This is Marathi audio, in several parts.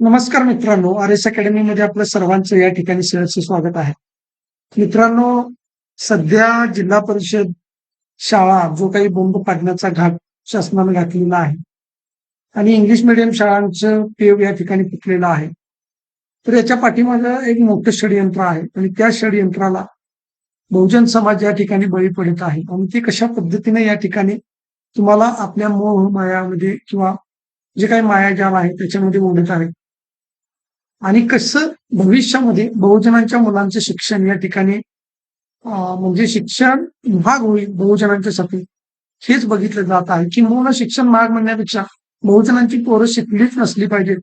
नमस्कार मित्रांनो आर एस अकॅडमी मध्ये आपलं सर्वांचं या ठिकाणी सहर्ष स्वागत आहे. मित्रांनो सध्या जिल्हा परिषद शाळा जो काही बोंब पाडण्याचा घाट शासनाने घातलेला आहे आणि इंग्लिश मिडियम शाळांचं पेव या ठिकाणी पिकलेलं आहे. तर याच्या पाठीमागं एक मोठं षडयंत्र आहे आणि त्या षडयंत्राला बहुजन समाज या ठिकाणी बळी पडत आहे आणि ते कशा पद्धतीने या ठिकाणी तुम्हाला आपल्या मोह मायामध्ये किंवा जे काही मायाजाल आहे त्याच्यामध्ये ओढत आहे आणि कसं भविष्यामध्ये बहुजनांच्या मुलांचं शिक्षण या ठिकाणी म्हणजे शिक्षण महाग होईल बहुजनांच्या साठी हेच बघितलं जात आहे की मुलं शिक्षण महाग म्हणण्यापेक्षा बहुजनांची पोरं शिकलीच नसली पाहिजेत.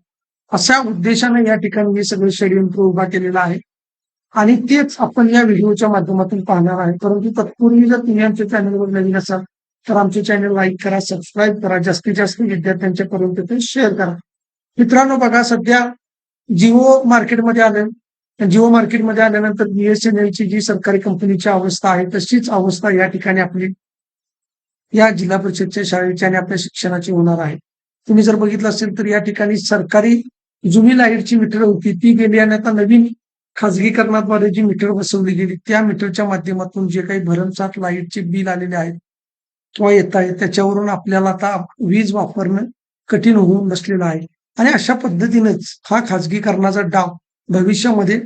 अशा उद्देशाने या ठिकाणी हे सगळं षडयंत्र उभा केलेलं आहे. आणि तेच आपण या व्हिडिओच्या माध्यमातून पाहणार आहे. परंतु तत्पूर्वी जर तुम्ही आमच्या चॅनलवर नवीन असाल तर आमचे चॅनल लाईक करा सबस्क्राईब करा. जास्तीत जास्त विद्यार्थ्यांच्या पर्यंत ते शेअर करा. मित्रांनो बघा सध्या जिओ मार्केटमध्ये आल्या जिओ मार्केटमध्ये आल्यानंतर बीएसएनएल ची जी सरकारी कंपनीची अवस्था आहे तशीच अवस्था या ठिकाणी आपली या जिल्हा परिषदच्या शाळेची आणि आपल्या शिक्षणाची होणार आहे. तुम्ही जर बघितलं असेल तर या ठिकाणी सरकारी जुनी लाईटची मीटर होती ती गेली आणि आता नवीन खाजगीकरणाद्वारे जी मीटर बसवली गेली त्या मीटरच्या माध्यमातून जे काही भरमसाठ लाईटचे बिल आलेले आहेत किंवा येत आहेत त्याच्यावरून आपल्याला आता वीज वापरणं कठीण होऊन बसलेलं आहे. आणि अशा पद्धतीनेच हा खाजगीकरणाचा डाव भविष्यामध्ये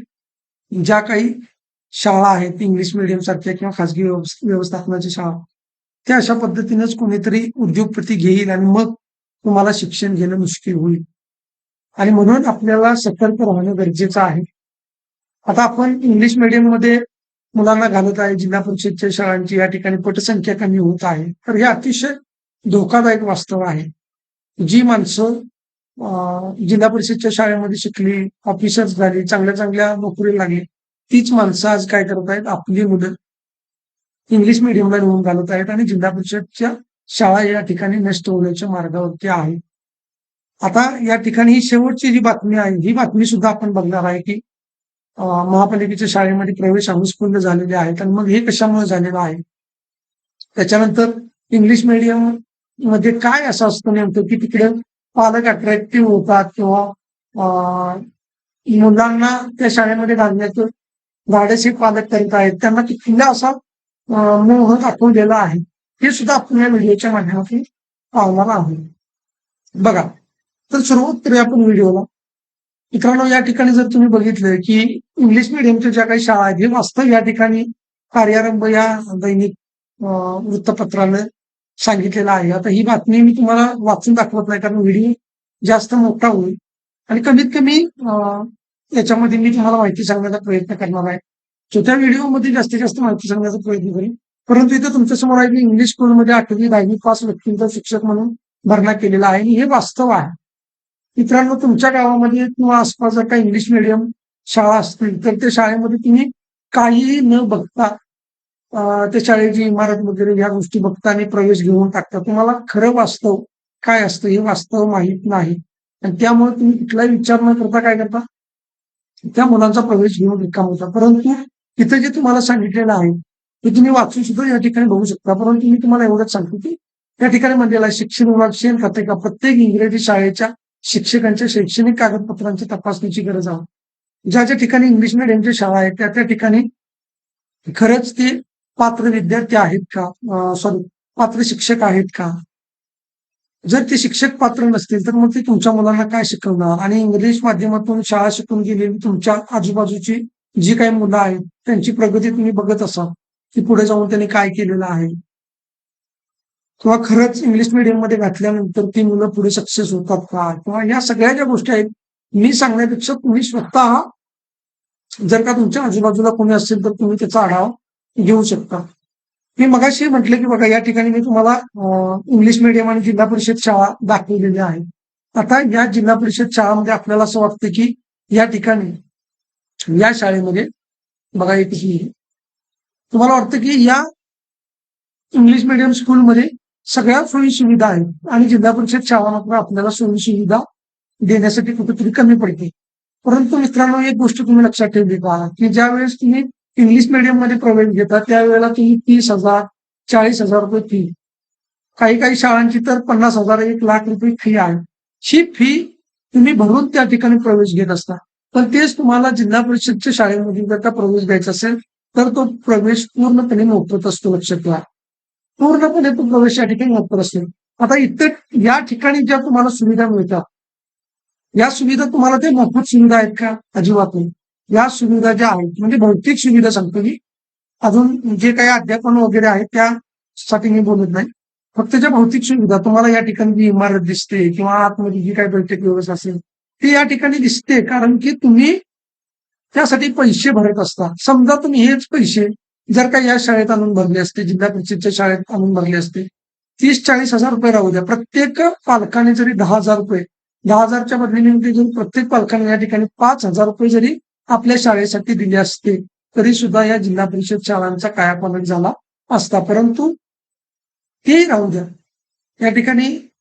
ज्या काही शाळा आहेत इंग्लिश मिडियम सारख्या किंवा खाजगी व्यवस्थापनाच्या शाळा त्या अशा पद्धतीनेच कोणीतरी उद्योगपती घेईल आणि मग तुम्हाला शिक्षण घेणं मुश्किल होईल. आणि म्हणून आपल्याला सतर्क राहणं गरजेचं आहे. आता आपण इंग्लिश मिडियममध्ये मुलांना घालत आहे जिल्हा परिषदच्या शाळांची या ठिकाणी पटसंख्या कमी होत आहे. तर हे अतिशय धोकादायक वास्तव आहे. जी माणसं जिल्हा परिषदच्या शाळेमध्ये शिकली ऑफिसर्स झाली चांगल्या चांगल्या नोकरी लागली. तीच माणसं आज काय करत आहेत? आपली मुलं इंग्लिश मिडियमला नेऊन घालत आहेत आणि जिल्हा परिषदच्या शाळा या ठिकाणी नष्ट होण्याच्या मार्गावरती आहे. आता या ठिकाणी ही शेवटची जी बातमी आहे ही बातमी सुद्धा आपण बघणार आहे की महापालिकेच्या शाळेमध्ये प्रवेश हाऊसफुल झालेले आहेत आणि मग हे कशामुळे झालेलं आहे? त्याच्यानंतर इंग्लिश मिडियममध्ये काय असं असतं नेमकं की तिकडे पालक अट्रॅक्टिव्ह होतात किंवा मुलांना त्या शाळेमध्ये घालण्याचं धाडस हे पालक करीत आहेत. त्यांना तिथला असा मोह दाखवलेला आहे. हे सुद्धा आपण या व्हिडिओच्या माध्यमातून पाहणार आहोत. बघा तर सुरुवात करूया आपण व्हिडिओला मित्रांनो या ठिकाणी जर तुम्ही बघितलं की इंग्लिश मिडियमच्या ज्या काही शाळा आहेत हे वास्तव या ठिकाणी कार्यारंभ या दैनिक वृत्तपत्रानं सांगितलेलं आहे. आता ही बातमी मी तुम्हाला वाचून दाखवत नाही कारण व्हिडिओ जास्त मोठा होईल. आणि कमीत कमी याच्यामध्ये मी तुम्हाला माहिती सांगण्याचा प्रयत्न करणार आहे. छोट्या व्हिडिओमध्ये जास्तीत जास्त माहिती सांगण्याचा प्रयत्न करेन. परंतु इथं तुमच्यासमोर आहे की इंग्लिश स्कूलमध्ये आठवी दहावी पास व्यक्तींचा शिक्षक म्हणून भरणा केलेला आहे. आणि हे वास्तव आहे. मित्रांनो तुमच्या गावामध्ये किंवा आसपास जर काही इंग्लिश मिडियम शाळा असतील तर त्या शाळेमध्ये तुम्ही काहीही न बघता त्या शाळेची इमारत वगैरे या गोष्टी बघताना प्रवेश घेऊन टाकता तुम्हाला खरं वास्तव काय असतं हे वास्तव माहीत नाही. आणि त्यामुळे तुम्ही कुठलाही विचार न करता काय करता? त्या मुलांचा प्रवेश घेऊन रिकाम होता. परंतु इथं जे तुम्हाला सांगितलेलं आहे ते तुम्ही वाचून सुद्धा या ठिकाणी बघू शकता. परंतु मी तुम्हाला एवढंच सांगतो की त्या ठिकाणी म्हणलेलं आहे शिक्षण विभाग शेण खाते का? प्रत्येक इंग्रजी शाळेच्या शिक्षकांच्या शैक्षणिक कागदपत्रांची तपासणीची गरज आहे. ज्या ज्या ठिकाणी इंग्लिश मिडियमच्या शाळा आहेत त्या त्या ठिकाणी खरंच ते पात्र विद्यार्थी आहेत का? सॉरी पात्र शिक्षक आहेत का? जर ते शिक्षक पात्र नसतील तर मग ते तुमच्या मुलांना काय शिकवणार? आणि इंग्लिश माध्यमातून शाळा शिकून गेलेली तुमच्या आजूबाजूची जी काही मुलं आहेत त्यांची प्रगती तुम्ही बघत असाल की पुढे जाऊन त्यांनी काय केलेलं आहे? किंवा खरंच इंग्लिश मीडियममध्ये घातल्यानंतर ती मुलं पुढे सक्सेस होतात का? किंवा या सगळ्या ज्या गोष्टी आहेत मी सांगण्यापेक्षा तुम्ही स्वतः जर का तुमच्या आजूबाजूला कोणी असेल तर तुम्ही त्याचा आढावा घेऊ शकता. मी मगाशी म्हटलं की बघा या ठिकाणी मी तुम्हाला इंग्लिश मिडियम आणि जिल्हा परिषद शाळा दाखवलेल्या आहेत. आता या जिल्हा परिषद शाळामध्ये आपल्याला असं वाटतं की या ठिकाणी या शाळेमध्ये बघा एक तुम्हाला वाटतं की या इंग्लिश मिडियम स्कूलमध्ये सगळ्या सोयी सुविधा आहेत आणि जिल्हा परिषद शाळा मात्र आपल्याला सोयी सुविधा देण्यासाठी कुठेतरी कमी पडते. परंतु मित्रांनो एक गोष्ट तुम्ही लक्षात ठेवली का की ज्या वेळेस तुम्ही इंग्लिश मिडियममध्ये प्रवेश घेता त्यावेळेला तुम्ही तीस हजार चाळीस हजार रुपये फी काही काही शाळांची तर पन्नास हजार एक लाख रुपये फी आहे. ही फी तुम्ही भरून त्या ठिकाणी प्रवेश घेत असता. पण तेच तुम्हाला जिल्हा परिषदच्या शाळेमध्ये जर का प्रवेश घ्यायचा असेल तर तो प्रवेश पूर्णपणे मोफत असतो लक्षात घ्या. पूर्णपणे तो प्रवेश या ठिकाणी मोफत असतो. आता इतर या ठिकाणी ज्या तुम्हाला सुविधा मिळतात या सुविधा तुम्हाला ते मोफत सुविधा आहेत का? अजिबात नाही. या सुविधा ज्या आहेत म्हणजे भौतिक सुविधा सांगतो मी. अजून जे काही अध्यापन वगैरे आहेत त्यासाठी मी बोलत नाही. फक्त ज्या भौतिक सुविधा तुम्हाला या ठिकाणी जी इमारत दिसते किंवा आतमध्ये जी काही बैठक व्यवस्था असेल ती या ठिकाणी दिसते. कारण की तुम्ही त्यासाठी पैसे भरत असता. समजा तुम्ही हेच पैसे जर का या शाळेत आणून भरले असते जिल्हा परिषदच्या शाळेत आणून भरले असते तीस चाळीस हजार रुपये राहू द्या. प्रत्येक पालकाने जरी दहा हजार रुपये दहा हजारच्या बदलीने जर प्रत्येक पालकाने या ठिकाणी पाच हजार रुपये जरी आपल्या शाळेसाठी दिले असते. तरी सुद्धा या जिल्हा परिषद शाळांचा कायापालट झाला असता. परंतु ते राहू द्या. या ठिकाणी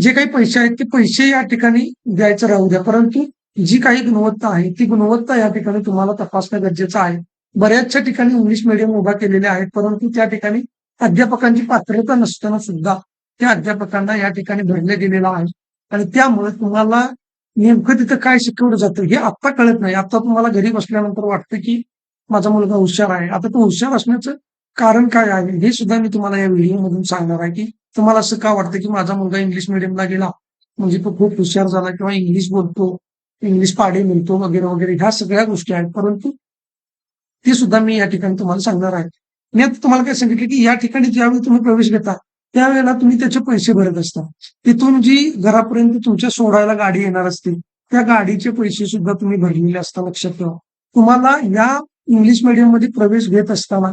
जे काही पैसे आहेत ते पैसे या ठिकाणी द्यायचं राहू द्या. परंतु जी काही गुणवत्ता आहे ती गुणवत्ता या ठिकाणी तुम्हाला तपासणं गरजेचं आहे. बऱ्याचशा ठिकाणी इंग्लिश मिडियम उभा केलेल्या आहेत. परंतु त्या ठिकाणी अध्यापकांची पात्रता नसताना सुद्धा त्या अध्यापकांना या ठिकाणी भरले गेलेलं आहे. आणि त्यामुळे तुम्हाला नेमकं तिथं काय शिकवलं जातं हे आत्ता कळत नाही. आता तुम्हाला घरी बसल्यानंतर वाटतं की माझा मुलगा हुशार आहे. आता तो हुशार असण्याचं कारण काय आहे? हे सुद्धा मी तुम्हाला या व्हिडिओमधून सांगणार आहे की तुम्हाला असं का वाटतं की माझा मुलगा इंग्लिश मिडियमला गेला? म्हणजे तो खूप हुशार झाला किंवा इंग्लिश बोलतो इंग्लिश पाडे मिळतो वगैरे वगैरे ह्या सगळ्या गोष्टी आहेत. परंतु ते सुद्धा मी या ठिकाणी तुम्हाला सांगणार आहे. मी आता तुम्हाला काय सांगितलं की या ठिकाणी ज्यावेळी तुम्ही प्रवेश घेता त्यावेळेला तुम्ही त्याचे पैसे भरत असता. तिथून जी घरापर्यंत तुमच्या सोडायला गाडी येणार असते त्या गाडीचे पैसे सुद्धा तुम्ही भरलेले असता लक्षात ठेवा. तुम्हाला या इंग्लिश मीडियममध्ये प्रवेश घेत असताना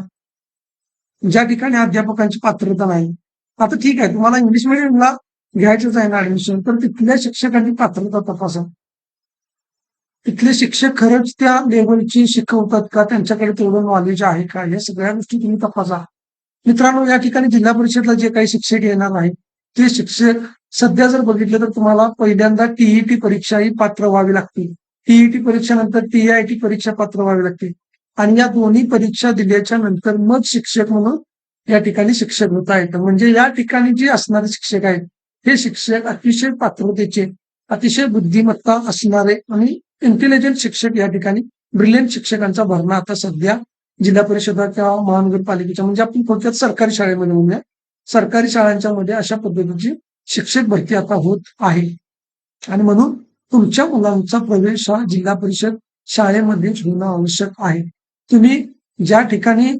ज्या ठिकाणी अध्यापकांची पात्रता नाही आता ठीक आहे तुम्हाला इंग्लिश मिडियमला घ्यायचंच आहे ना ऍडमिशन तर तिथल्या शिक्षकांची पात्रता तपासा. तिथले शिक्षक खरंच त्या लेवलची शिकवतात का? त्यांच्याकडे तेवढं नॉलेज आहे का? या सगळ्या गोष्टी तुम्ही तपासा. मित्रांनो या ठिकाणी जिल्हा परिषदला जे काही शिक्षक येणार आहेत ते शिक्षक सध्या जर बघितलं तर तुम्हाला पहिल्यांदा टीईटी परीक्षा ही पात्र व्हावी लागते. टीईटी परीक्षेनंतर टीआयटी परीक्षा पात्र व्हावी लागते. आणि या दोन्ही परीक्षा दिल्याच्या नंतर मग शिक्षक म्हणून या ठिकाणी शिक्षक होता येतं म्हणजे या ठिकाणी जे असणारे शिक्षक आहेत हे शिक्षक अतिशय पात्रतेचे अतिशय बुद्धिमत्ता असणारे आणि इंटेलिजंट शिक्षक या ठिकाणी ब्रिलियंट शिक्षकांचा भरणा आता सध्या जिल्हा परिषदा किंवा महानगरपालिकेच्या म्हणजे आपण थोडक्यात सरकारी शाळेमध्ये म्हणूया सरकारी शाळांच्या मध्ये अशा पद्धतीची शिक्षक भरती आता होत आहे. आणि म्हणून तुमच्या मुलांचा प्रवेश हा जिल्हा परिषद शाळेमध्येच होणं आवश्यक आहे. तुम्ही ज्या ठिकाणी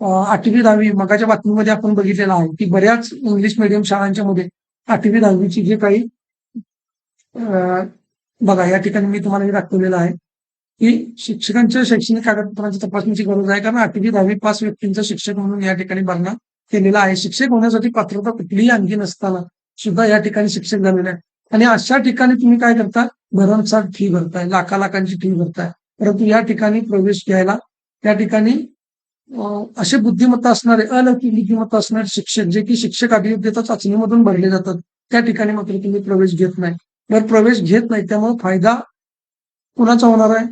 आठवी दहावी मगाच्या बातमीमध्ये आपण बघितलेलं आहे की बऱ्याच इंग्लिश मिडियम शाळांच्या मध्ये आठवी दहावीची जे काही बघा या ठिकाणी मी तुम्हाला हे दाखवलेलं आहे. की शिक्षकांच्या शैक्षणिक कागदपत्रांची तपासणीची गरज आहे कारण आठवी दहावी पास व्यक्तींचा शिक्षक म्हणून या ठिकाणी भरणा केलेला आहे. शिक्षक होण्यासाठी पात्रता कुठलीही आणखी नसताना सुद्धा या ठिकाणी शिक्षक झालेले आहे आणि अशा ठिकाणी तुम्ही काय करता? भरमसाठ फी भरताय लाखा लाखांची फी भरताय. परंतु या ठिकाणी प्रवेश घ्यायला त्या ठिकाणी असे बुद्धिमत्ता असणारे अलौकिक बुद्धिमत्ता असणारे शिक्षक जे की शिक्षक अभियोग्यता चाचणीमधून भरले जातात त्या ठिकाणी मात्र तुम्ही प्रवेश घेत नाही. तर प्रवेश घेत नाही त्यामुळे फायदा कुणाचा होणार आहे?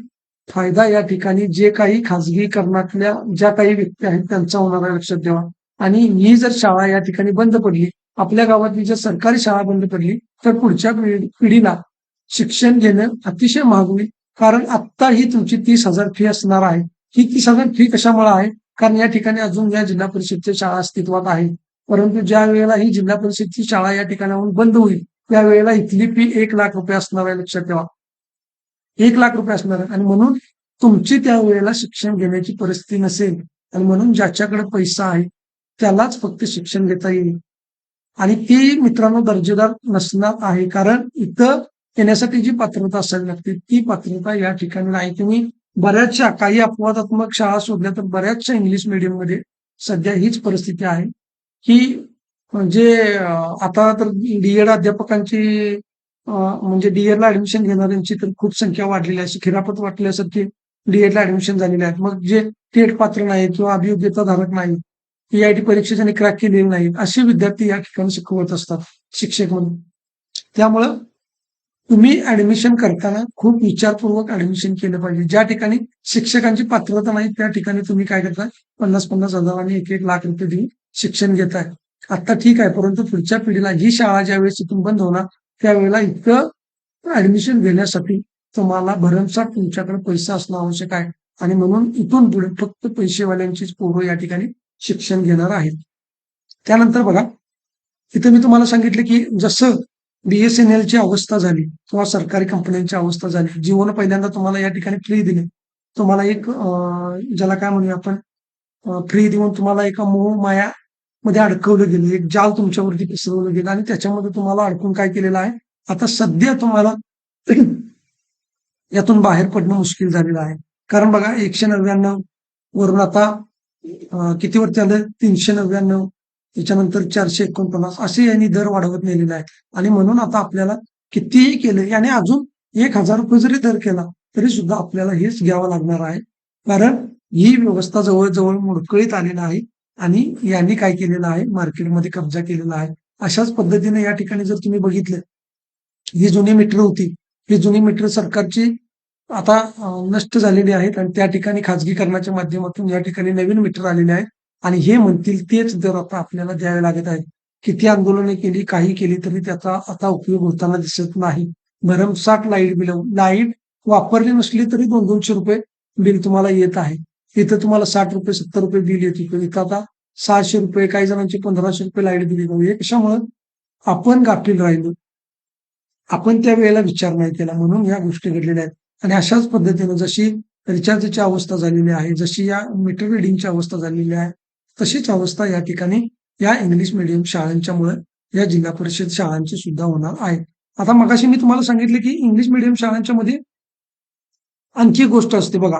फायदा या ठिकाणी जे काही खाजगीकरणातल्या ज्या काही व्यक्ती आहेत त्यांचा होणारा लक्षात ठेवा. आणि ही जर शाळा या ठिकाणी बंद पडली आपल्या गावातली जर सरकारी शाळा बंद पडली तर पुढच्या पिढीला शिक्षण घेणं अतिशय महाग होईल कारण आत्ता ही तुमची तीस हजार फी असणार आहे. ही तीस हजार फी कशामुळे आहे? कारण या ठिकाणी अजून या जिल्हा परिषदच्या शाळा अस्तित्वात आहे परंतु ज्या वेळेला ही जिल्हा परिषदची शाळा या ठिकाणाहून बंद होईल त्यावेळेला इथली फी एक लाख रुपये असणार आहे लक्षात ठेवा. एक लाख रुपये असणार आणि म्हणून तुमची त्या वेळेला शिक्षण घेण्याची परिस्थिती नसेल आणि म्हणून ज्याच्याकडे पैसा आहे त्यालाच फक्त शिक्षण घेता येईल. आणि ती मित्रांनो दर्जेदार नसणार आहे कारण इथं येण्यासाठी जी पात्रता असायला लागते ती पात्रता या ठिकाणी नाही तुम्ही बऱ्याचशा काही अपवादात्मक शाळा शोधल्या तर बऱ्याचशा इंग्लिश मिडियममध्ये सध्या हीच परिस्थिती आहे. की म्हणजे आता तर डीएड अध्यापकांची म्हणजे डीएडला ऍडमिशन घेणाऱ्यांची तर खूप संख्या वाढलेली आहे. खिरापत वाटल्यासारखी डीएडला ऍडमिशन झालेले आहेत मग जे टेट पात्र नाही किंवा अभियोग्यता धारक नाही पीआयटी परीक्षेने क्रॅक केलेली नाही असे विद्यार्थी या ठिकाणी शिकवत असतात शिक्षक म्हणून. त्यामुळं तुम्ही ऍडमिशन करताना खूप विचारपूर्वक ऍडमिशन केलं पाहिजे. ज्या ठिकाणी शिक्षकांची पात्रता नाही त्या ठिकाणी तुम्ही काय करताय? पन्नास पन्नास हजार आणि एक एक लाख रुपये देऊन शिक्षण घेताय. आता ठीक आहे परंतु पुढच्या पिढीला ही शाळा ज्या वेळेस तिथून बंद होणार त्यावेळेला इतकं ऍडमिशन घेण्यासाठी तुम्हाला भरमसाठ तुमच्याकडे पैसा असणं आवश्यक आहे. आणि म्हणून इथून पुढे फक्त पैसेवाल्यांचीच पोरं या ठिकाणी शिक्षण घेणार आहेत. त्यानंतर बघा इथं मी तुम्हाला सांगितलं की जसं बीएसएनएल ची अवस्था झाली किंवा सरकारी कंपन्यांची अवस्था झाली जीवन पहिल्यांदा तुम्हाला या ठिकाणी फ्री दिले. तुम्हाला एक ज्याला काय म्हणूया आपण फ्री देऊन तुम्हाला एका मोह माया मध्ये अडकवलं गेलं एक जाल तुमच्यावरती पसरवलं गेलं आणि त्याच्यामध्ये तुम्हाला अडकून काय केलेलं आहे? आता सध्या तुम्हाला यातून बाहेर पडणं मुश्किल झालेलं आहे. कारण बघा एकशे नव्याण्णव वरून आता किती कितीवरती आलं? तीनशे नव्याण्णव त्याच्यानंतर चारशे एकोणपन्नास असे यांनी दर वाढवत नेलेले आहे आणि म्हणून आता आपल्याला कितीही केलं याने अजून एक हजार रुपये जरी दर केला तरी सुद्धा आपल्याला हेच घ्यावं लागणार आहे. कारण ही व्यवस्था जवळजवळ मोडकळीत आलेली आहे. आणि यांनी काय केलेलं आहे? मार्केटमध्ये कब्जा केलेला आहे. अशाच पद्धतीने या ठिकाणी जर तुम्ही बघितलं ही जुनी मीटर होती. ही जुनी मीटर सरकारची आता नष्ट झालेली आहेत आणि त्या ठिकाणी खाजगीकरणाच्या माध्यमातून या ठिकाणी नवीन मीटर आलेले आहेत. आणि हे म्हणतील तेच दर आता आपल्याला द्यावे लागत आहेत. किती आंदोलने केली काही केली तरी त्याचा आता उपयोग होताना दिसत नाही. भरमसाठ लाइट बिल लाइट वापरली नसली तरी दोन दोनशे रुपये बिल तुम्हाला येत आहे. इथं तुम्हाला साठ रुपये सत्तर रुपये बिल होती पण इथं आता सहाशे रुपये काही जणांचे पंधराशे रुपये लाइट दिली जाऊ हे कशामुळं? आपण गाफील राहिलो. आपण त्या वेळेला विचार नाही केला म्हणून या गोष्टी घडलेल्या आहेत. आणि अशाच पद्धतीनं जशी रिचार्जची अवस्था झालेली आहे जशी या मीटर रिडिंगची अवस्था झालेली आहे तशीच अवस्था या ठिकाणी या इंग्लिश मिडियम शाळांच्या मुळे या जिल्हा परिषद शाळांची सुद्धा होणार आहे. आता मगाशी मी तुम्हाला सांगितले की इंग्लिश मिडियम शाळांच्या मध्ये आणखी एक गोष्ट असते बघा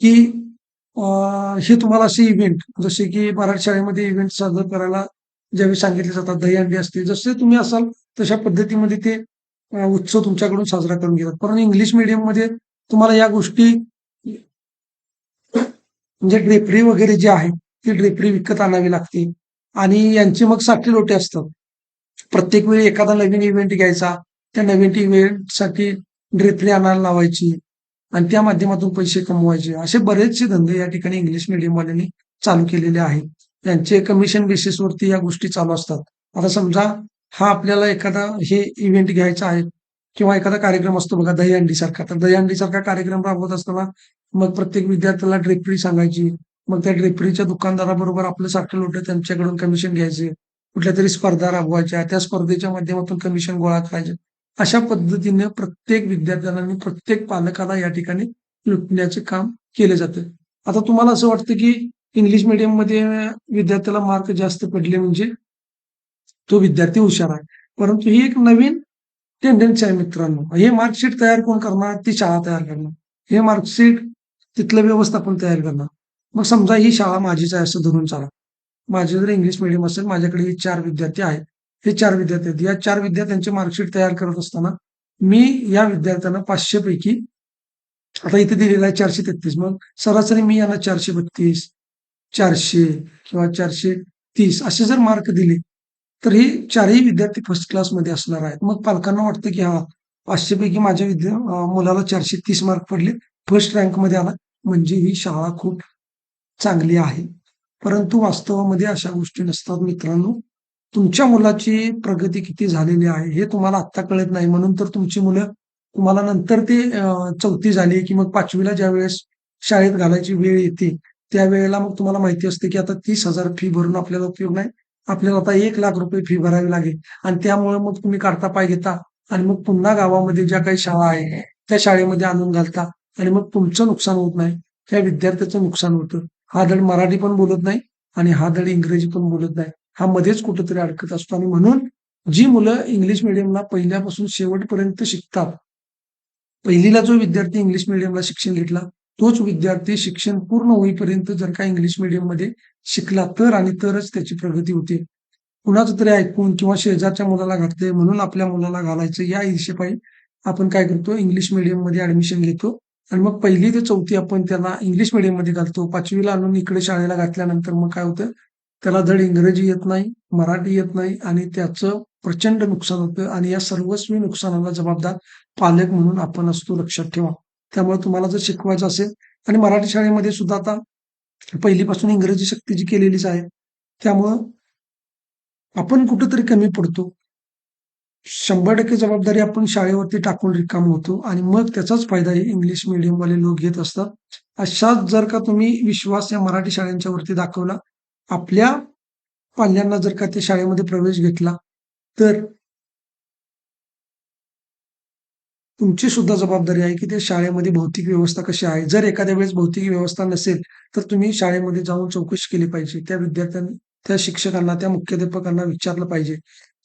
की हे तुम्हाला असे इव्हेंट जसे की मराठी शाळेमध्ये इव्हेंट सादर करायला ज्यावेळी सांगितले जातात दहीहंडी असते जसे तुम्ही असाल तशा पद्धतीमध्ये ते उत्सव तुमच्याकडून साजरा करून घेतात. परंतु इंग्लिश मिडियममध्ये तुम्हाला या गोष्टी म्हणजे ड्रेपरी वगैरे जे आहे ती ड्रेपरी विकत आणावी लागते. आणि यांचे मग साठी लोटे असतात. प्रत्येक वेळी एखादा नवीन इव्हेंट घ्यायचा त्या नवीन इव्हेंटसाठी ड्रेपरी आणायला लावायची. आणि त्या माध्यमातून पैसे कमवायचे. असे बरेचसे धंदे या ठिकाणी इंग्लिश मिडियमवाल्यांनी चालू केलेले आहेत. त्यांचे कमिशन बेसिसवरती या गोष्टी चालू असतात. आता समजा हा आपल्याला एखादा हे इव्हेंट घ्यायचा आहे किंवा एखादा कार्यक्रम असतो बघा दहीहंडी सारखा. तर दहीहंडी सारखा कार्यक्रम राबवत असताना मग प्रत्येक विद्यार्थ्याला ड्रेपरी सांगायची. मग त्या ड्रेपरीच्या दुकानदाराबरोबर आपलं सारखं लोट त्यांच्याकडून कमिशन घ्यायचे. कुठल्या तरी स्पर्धा राबवायच्या. त्या स्पर्धेच्या माध्यमातून कमिशन गोळा करायचे. अशा पद्धतीने प्रत्येक विद्यार्थ्यांना आणि प्रत्येक पालकाला या ठिकाणी लुटण्याचे काम केले जाते. आता तुम्हाला असं वाटतं की इंग्लिश मिडियममध्ये विद्यार्थ्याला मार्क जास्त पडले म्हणजे तो विद्यार्थी हुशार आहे. परंतु ही एक नवीन टेंडन्सी आहे मित्रांनो. हे मार्कशीट तयार कोण करणार? ती शाळा तयार करणार. हे मार्कशीट तिथलं व्यवस्थापन तयार करणार. मग समजा ही शाळा माझीच आहे असं धरून चाला. माझे जर इंग्लिश मिडियम असेल माझ्याकडे हे चार विद्यार्थी आहेत. हे चार विद्यार्थी आहेत. या चार विद्यार्थ्यांचे मार्कशीट तयार करत असताना मी या विद्यार्थ्यांना पाचशे पैकी आता इथे दिलेला आहे चारशे तेहतीस. मग सरासरी मी यांना चारशे बत्तीस चारशे किंवा चारशे तीस असे जर मार्क दिले तर हे चारही विद्यार्थी फर्स्ट क्लासमध्ये असणार आहेत. मग पालकांना वाटतं की हा पाचशे पैकी माझ्या विद्या मुलाला चारशे तीस मार्क पडले. फर्स्ट रँकमध्ये आला. म्हणजे ही शाळा खूप चांगली आहे. परंतु वास्तवामध्ये अशा गोष्टी नसतात मित्रांनो. तुमच्या मुलाची प्रगती किती झालेली आहे हे तुम्हाला आत्ता कळत नाही. म्हणून तर तुमची मुलं तुम्हाला नंतर ते चौथी झाली की मग पाचवीला ज्या वेळेस शाळेत घालायची वेळ येते त्यावेळेला मग तुम्हाला माहिती असते की आता तीस हजार फी भरून आपल्याला उपयोग नाही. आपल्याला आता एक लाख रुपये फी भरावी लागेल. आणि त्यामुळे मग तुम्ही काढता पाय घेता आणि मग पुन्हा गावामध्ये ज्या काही शाळा आहे त्या शाळेमध्ये आणून घालता आणि मग तुमचं नुकसान होत नाही. त्या विद्यार्थ्याचं नुकसान होतं. हा धड मराठी पण बोलत नाही आणि हा धड इंग्रजी पण बोलत नाही. हा मध्येच कुठंतरी अडकत असतो. आणि म्हणून जी मुलं इंग्लिश मिडियमला पहिल्यापासून शेवटपर्यंत शिकतात पहिलीला जो विद्यार्थी इंग्लिश मिडियमला शिक्षण घेतला तोच विद्यार्थी शिक्षण पूर्ण होईपर्यंत जर का इंग्लिश मिडियममध्ये शिकला तर आणि तरच त्याची प्रगती होते. कुणाचं तरी ऐकून किंवा शेजारच्या मुलाला घातले म्हणून आपल्या मुलाला घालायचं या हिशेबाई आपण काय करतो? इंग्लिश मिडियममध्ये ऍडमिशन घेतो. आणि मग पहिली ते चौथी आपण त्यांना इंग्लिश मिडियममध्ये घालतो. पाचवीला आणून इकडे शाळेला घातल्यानंतर मग काय होतं? त्याला धड इंग्रजी येत नाही मराठी येत नाही आणि त्याचं प्रचंड नुकसान होतं आणि या सर्वस्वी नुकसानाला जबाबदार पालक म्हणून आपण असतो लक्षात ठेवा. त्यामुळे तुम्हाला जर शिकवायचं असेल आणि मराठी शाळेमध्ये सुद्धा आता पहिलीपासून इंग्रजी सक्तीची केलेलीच आहे त्यामुळं आपण कुठेतरी कमी पडतो. शंभर टक्के जबाबदारी आपण शाळेवरती टाकून रिकाम होतो आणि मग त्याचाच फायदा हे इंग्लिश वाले लोक घेत असतात. अशाच जर का तुम्ही विश्वास या मराठी शाळांच्या वरती दाखवला आपल्या पाल्यांना जर का त्या शाळेमध्ये प्रवेश घेतला तर तुमची सुद्धा जबाबदारी आहे की त्या शाळेमध्ये भौतिक व्यवस्था कशी आहे. जर एखाद्या वेळेस भौतिक व्यवस्था नसेल तर तुम्ही शाळेमध्ये जाऊन चौकशी केली पाहिजे. त्या विद्यार्थ्यांनी त्या शिक्षकांना त्या मुख्याध्यापकांना विचारलं पाहिजे.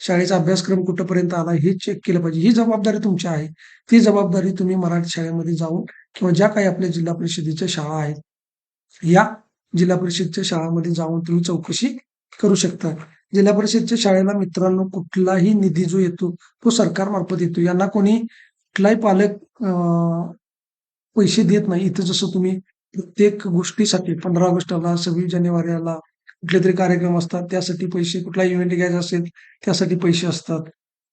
शाळेचा अभ्यासक्रम कुठपर्यंत आला हे चेक केलं पाहिजे. ही जबाबदारी तुमची आहे. ती जबाबदारी तुम्ही मराठी शाळेमध्ये जाऊन किंवा ज्या काही आपल्या जिल्हा परिषदेच्या शाळा आहेत या जिल्हा परिषदच्या शाळामध्ये जाऊन तुम्ही चौकशी करू शकता. जिल्हा परिषदच्या शाळेला मित्रांनो कुठलाही निधी जो येतो तो सरकारमार्फत येतो. यांना कोणी कुठलाही पालक पैसे देत नाही. इथं जसं तुम्ही प्रत्येक गोष्टीसाठी पंधरा ऑगस्टला सव्वीस जानेवारीला कुठले तरी कार्यक्रम असतात. त्यासाठी पैसे कुठला इव्हेंट घ्यायचा असेल त्यासाठी पैसे असतात.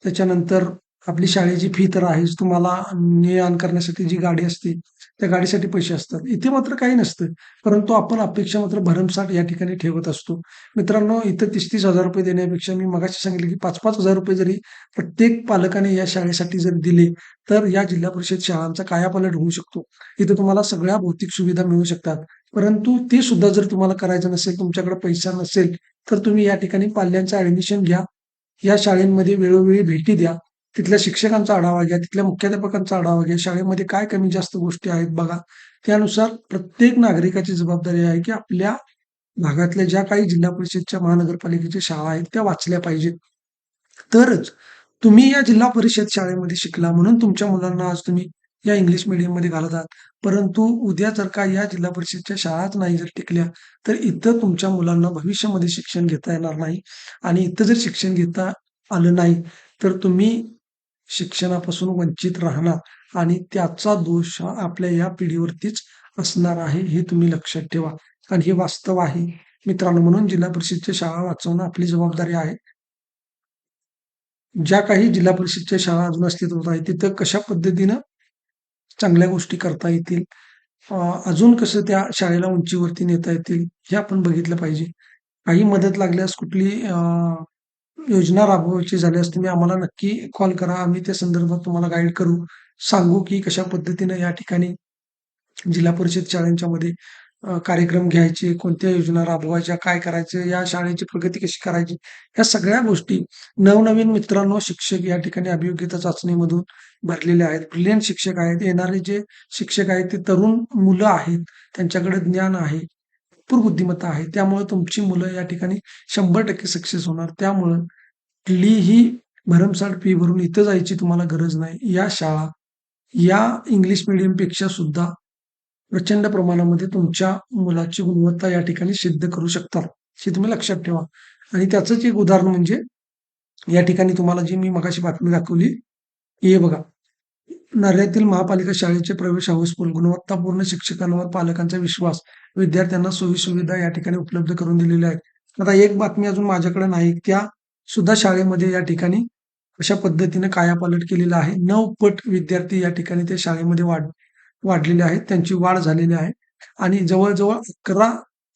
त्याच्यानंतर आपली शाळेची फी तर आहेच. तुम्हाला ने आण करण्यासाठी जी गाडी असते त्या गाडीसाठी पैसे असतात. इथे मात्र काही नसतं. परंतु आपण अपेक्षा मात्र भरमसाठ या ठिकाणी ठेवत असतो. मित्रांनो इथं तीस तीस हजार रुपये देण्यापेक्षा मी मगाशी सांगितलं की पाच पाच हजार रुपये जरी प्रत्येक पालकाने या शाळेसाठी जर दिले तर या जिल्हा परिषद शाळांचा कायापालट होऊ शकतो. इथं तुम्हाला सगळ्या भौतिक सुविधा मिळू शकतात. परंतु ते सुद्धा जर तुम्हाला करायचं नसेल तुमच्याकडे पैसा नसेल तर तुम्ही या ठिकाणी पाल्यांचं ऍडमिशन घ्या. या शाळेमध्ये वेळोवेळी भेटी द्या. तिथल्या शिक्षकांचा आढावा घ्या तिथल्या मुख्याध्यापकांचा आढावा घ्या. शाळेमध्ये काय कमी जास्त गोष्टी आहेत बघा. त्यानुसार प्रत्येक नागरिकाची जबाबदारी आहे की आपल्या भागातल्या ज्या काही जिल्हा परिषदच्या महानगरपालिकेच्या शाळा आहेत त्या वाचल्या पाहिजेत. तरच तुम्ही या जिल्हा परिषद शाळेमध्ये शिकला म्हणून तुमच्या मुलांना आज तुम्ही या इंग्लिश मीडियममध्ये घालत आहात परंतु उद्या जर का या जिल्हा परिषदच्या शाळाच नाही जर टिकल्या तर इथं तुमच्या मुलांना भविष्यामध्ये शिक्षण घेता येणार नाही. आणि इथं जर शिक्षण घेता आलं नाही तर तुम्ही शिक्षणापासून वंचित राहणार आणि त्याचा दोष हा आपल्या या पिढीवरतीच असणार आहे हे तुम्ही लक्षात ठेवा. आणि हे वास्तव आहे. मित्रांनो म्हणून जिल्हा परिषदच्या शाळा वाचवणं आपली जबाबदारी आहे. ज्या काही जिल्हा परिषदच्या शाळा अजून अस्तित्वात आहेत तिथं कशा पद्धतीनं चांगल्या गोष्टी करता येतील? अजून कसं त्या शाळेला उंचीवरती नेता येतील हे आपण बघितलं पाहिजे. काही मदत लागल्यास कुठली योजना राबवायची झाल्यास तुम्ही आम्हाला नक्की कॉल करा. आम्ही त्या संदर्भात तुम्हाला गाईड करू. सांगू की कशा पद्धतीने या ठिकाणी जिल्हा परिषद शाळांच्या मध्ये कार्यक्रम घ्यायचे कोणत्या योजना राबवायच्या काय करायचं या शाळेची प्रगती कशी करायची या सगळ्या गोष्टी नवनवीन मित्रांनो शिक्षक या ठिकाणी अभियोग्यता चाचणीमधून भरलेले आहेत. ब्रिलियंट शिक्षक आहेत. येणारे जे शिक्षक आहेत ते तरुण मुलं आहेत. त्यांच्याकडे ज्ञान आहे. भरपूर बुद्धिमत्ता आहे. त्यामुळे तुमची मुलं या ठिकाणी शंभर टक्के सक्सेस होणार. त्यामुळं कुठलीही भरमसाठ फी भरून इथं जायची तुम्हाला गरज नाही. या शाळा या इंग्लिश मिडियमपेक्षा सुद्धा प्रचंड प्रमाणामध्ये तुमच्या मुलाची गुणवत्ता या ठिकाणी सिद्ध करू शकतात. हे तुम्ही लक्षात ठेवा. आणि त्याचंच एक उदाहरण म्हणजे या ठिकाणी तुम्हाला जी मी मगाशी बातमी दाखवली हे बघा. नर्यातील महापालिका शाळेचे प्रवेश हाऊसफुल गुणवत्तापूर्ण शिक्षकांवर पालकांचा विश्वास विद्यार्थ्यांना सोयी सुविधा या ठिकाणी उपलब्ध करून दिलेल्या आहेत. आता एक बातमी अजून माझ्याकडे नाही. त्या सुद्धा शाळेमध्ये या ठिकाणी अशा पद्धतीने कायापालट केलेला आहे. नऊ पट विद्यार्थी या ठिकाणी त्या शाळेमध्ये वाढ वाढलेले आहेत. त्यांची वाढ झालेली आहे. आणि जवळजवळ अकरा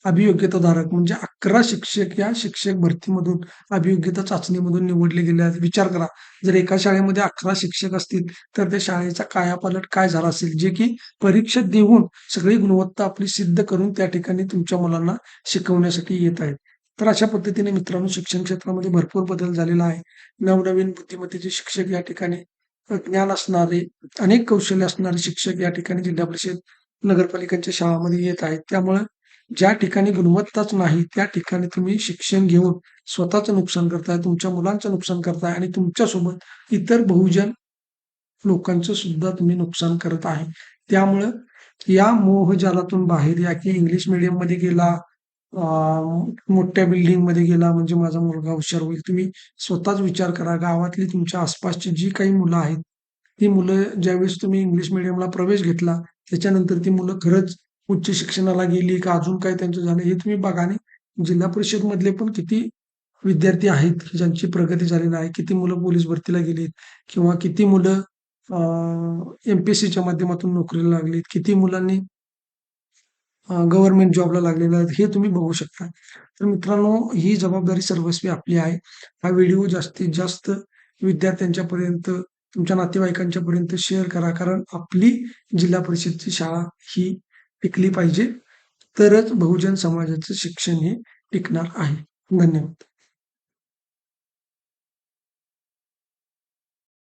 अभियोग्यताधारक म्हणजे अकरा शिक्षक या शिक्षक भरतीमधून अभियोग्यता चाचणीमधून निवडले गेले आहेत. विचार करा जर एका शाळेमध्ये अकरा शिक्षक असतील तर त्या शाळेचा कायापालट काय झाला असेल? जे की परीक्षा देऊन सगळी गुणवत्ता आपली सिद्ध करून त्या ठिकाणी तुमच्या मुलांना शिकवण्यासाठी येत आहेत. तर अशा पद्धतीने मित्रांनो शिक्षण क्षेत्रामध्ये भरपूर बदल झालेला आहे. नवनवीन बुद्धिमत्तेचे शिक्षक या ठिकाणी ज्ञान असणारे अनेक कौशल्य असणारे शिक्षक या ठिकाणी जिल्हा परिषद नगरपालिकांच्या शाळामध्ये येत आहेत. त्यामुळे ज्या ठिकाणी गुणवत्ताच नाही त्या ठिकाणी तुम्ही शिक्षण घेऊन स्वतःचं नुकसान करताय तुमच्या मुलांचं नुकसान करताय आणि तुमच्यासोबत इतर बहुजन लोकांचं सुद्धा तुम्ही नुकसान करत आहे. त्यामुळं या मोहजालातून बाहेर या की इंग्लिश मीडियममध्ये गेला मोठ्या बिल्डिंगमध्ये गेला म्हणजे माझा मुलगा हुशार होईल. तुम्ही स्वतःच विचार करा गावातली तुमच्या आसपासची जी काही मुलं आहेत ती मुलं ज्यावेळेस तुम्ही इंग्लिश मिडियमला प्रवेश घेतला त्याच्यानंतर ती मुलं खरंच उच्च शिक्षणाला गेली का अजून काय त्यांचं झालं हे तुम्ही बघा. आणि जिल्हा परिषद मधले पण किती विद्यार्थी आहेत ज्यांची प्रगती झालेली आहे किती मुलं पोलीस भरतीला गेलीत किंवा किती मुलं एमपीएससीच्या माध्यमातून नोकरीला लागलीत किती मुलांनी गव्हर्नमेंट जॉबला लागलेले आहेत हे तुम्ही बघू शकता. तर मित्रांनो ही जबाबदारी सर्वस्वी आपली आहे. हा व्हिडिओ जास्तीत जास्त विद्यार्थ्यांच्या पर्यंत तुमच्या नातेवाईकांच्या पर्यंत शेअर करा. कारण आपली जिल्हा परिषदची शाळा ही टिकली पाहिजे. तरच बहुजन समाजाचं शिक्षण हे टिकणार आहे. धन्यवाद.